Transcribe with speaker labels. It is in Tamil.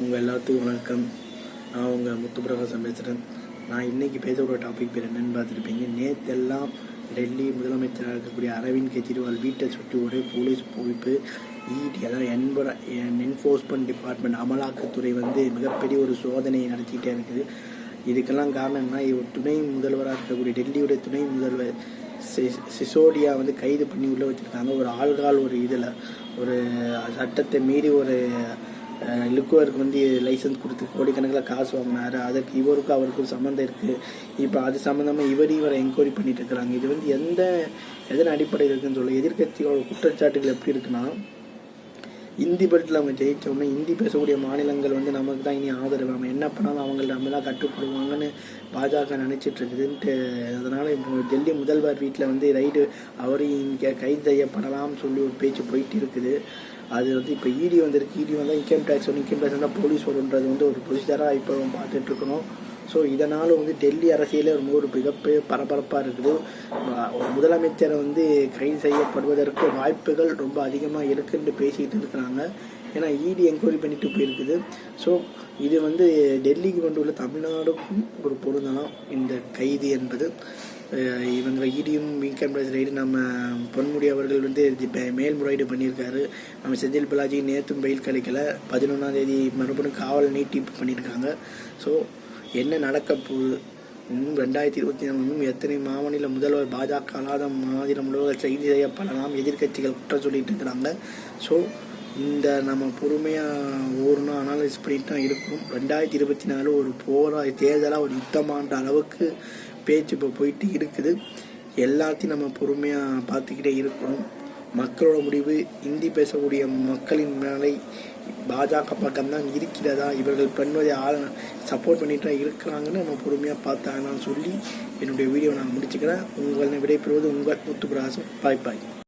Speaker 1: உங்கள் எல்லாத்துக்கும் வணக்கம். நான் உங்கள் முத்துப்பிரகாசம் பேசுகிறேன் நான் இன்றைக்கி பேசக்கூடிய டாபிக் பேர் என்னென்னு பார்த்துருப்பீங்க. நேற்றெல்லாம் டெல்லி முதலமைச்சராக இருக்கக்கூடிய அரவிந்த் கெஜ்ரிவால் வீட்டை சுற்றி ஒரே போலீஸ் குவிப்பு இடி அதாவது என்பர என்ஃபோர்ஸ்மெண்ட் டிபார்ட்மெண்ட் அமலாக்கத்துறை வந்து மிகப்பெரிய ஒரு சோதனையை நடத்திக்கிட்டே இருக்குது. இதுக்கெல்லாம் காரணம்னா இவர் துணை முதல்வராக இருக்கக்கூடிய டெல்லியுடைய துணை முதல்வர் சி- சிசோடியா வந்து கைது பண்ணி உள்ளே வச்சுருக்காங்க. ஒரு ஆள்கால் ஒரு இதில் ஒரு சட்டத்தை மீறி ஒரு லுக்குவருக்கு வந்து லைசன்ஸ் கொடுத்து கோடிக்கணக்கில் காசு வாங்கினாரு. அதற்கு இவருக்கும் அவருக்கும் சம்மந்தம் இருக்குது இப்போ அது சம்மந்தமாக இவர் இவரை என்கொயரி பண்ணிட்டு இருக்கிறாங்க. இது வந்து எந்த எதன் அடிப்படையில் இருக்குன்னு சொல்லி. எதிர்கட்சியோட குற்றச்சாட்டுகள் எப்படி இருக்குன்னா இந்தி பெல்ட்டில் அவங்க ஜெயித்தோம்னா இந்தி பேசக்கூடிய மாநிலங்கள் வந்து நமக்கு தான் இனி ஆதரவு. நம்ம என்ன பண்ணாலும் அவங்க நம்ம தான் கட்டுப்படுவாங்கன்னு பாஜக நினச்சிட்டு இருக்குதுன்ட்டு அதனால் இப்போ டெல்லி முதல்வர் வீட்டில் வந்து ரைடு அவரையும் இங்கே கைது செய்யப்படலாம்னு சொல்லி ஒரு பேச்சு போயிட்டு இருக்குது அது வந்து இப்போ இடி வந்திருக்கு. இடி வந்தால் இன்கம் டேக்ஸ் வரும் இன்கம் டேக்ஸ் வந்தால் போலீஸ் வரும்ன்றது வந்து ஒரு ப்ரொசீஜராக இப்போ பார்த்துட்ருக்கணும். இருக்கணும் ஸோ இதனால் வந்து டெல்லி அரசியலே ரொம்ப ஒரு மிகப்பெரிய பரபரப்பாக இருக்குது. முதலமைச்சரை வந்து கைது செய்யப்படுவதற்கு வாய்ப்புகள் ரொம்ப அதிகமாக இருக்குன்னு பேசிக்கிட்டு இருக்கிறாங்க. ஏன்னா இடி என்கொயரி பண்ணிட்டு போயிருக்குது. ஸோ இது வந்து டெல்லிக்கு கொண்டு உள்ள தமிழ்நாடுக்கும் ஒரு பொருந்தலாம். இந்த கைது என்பது இவங்க இடியும் இன்கம் டேக்ஸ் ரைடு நம்ம பொன்முடி அவர்கள் வந்து மேல்முறையீடு பண்ணியிருக்காரு. நம்ம செந்தில் பாலாஜி நேற்றும் பயில் கிடைக்கல பதினொன்றாம் தேதி மறுபடியும் காவல் நீட்டிப்பு பண்ணியிருக்காங்க. ஸோ என்ன நடக்க போகுது இன்னும் ரெண்டாயிரத்தி இருபத்தி நாலு இன்னும் எத்தனை மாநில முதல்வர் பாஜக அல்லாத மாநில முதல்வர் செய்தி செய்யப்படலாம் எதிர்க்கட்சிகள் குற்றம் சொல்லிட்டு இருக்கிறாங்க. ஸோ இந்த நம்ம பொறுமையாக ஓடணும் அனாலிஸ் பண்ணிட்டு தான் இருக்கும். ரெண்டாயிரத்தி இருபத்தி நாலு ஒரு போரா தேர்தலாக ஒரு யுத்தமான்ற அளவுக்கு பேச்சு இப்போ போயிட்டு இருக்குது. எல்லாத்தையும் நம்ம பொறுமையாக பார்த்துக்கிட்டே இருக்கணும். மக்களோட முடிவு இந்தி பேசக்கூடிய மக்களின் மேலே பாஜக பக்கம்தான் இருக்கிறதா இவர்கள் பண்ணுவதை ஆள் சப்போர்ட் பண்ணிட்டு இருக்கிறாங்கன்னு நம்ம பொறுமையாக பார்த்தாங்கன்னு சொல்லி என்னுடைய வீடியோ நான் முடிச்சுக்கிறேன். உங்களை விடைபெறுவது உங்கள் முத்துப்பிரகாசம். பாய் பாய்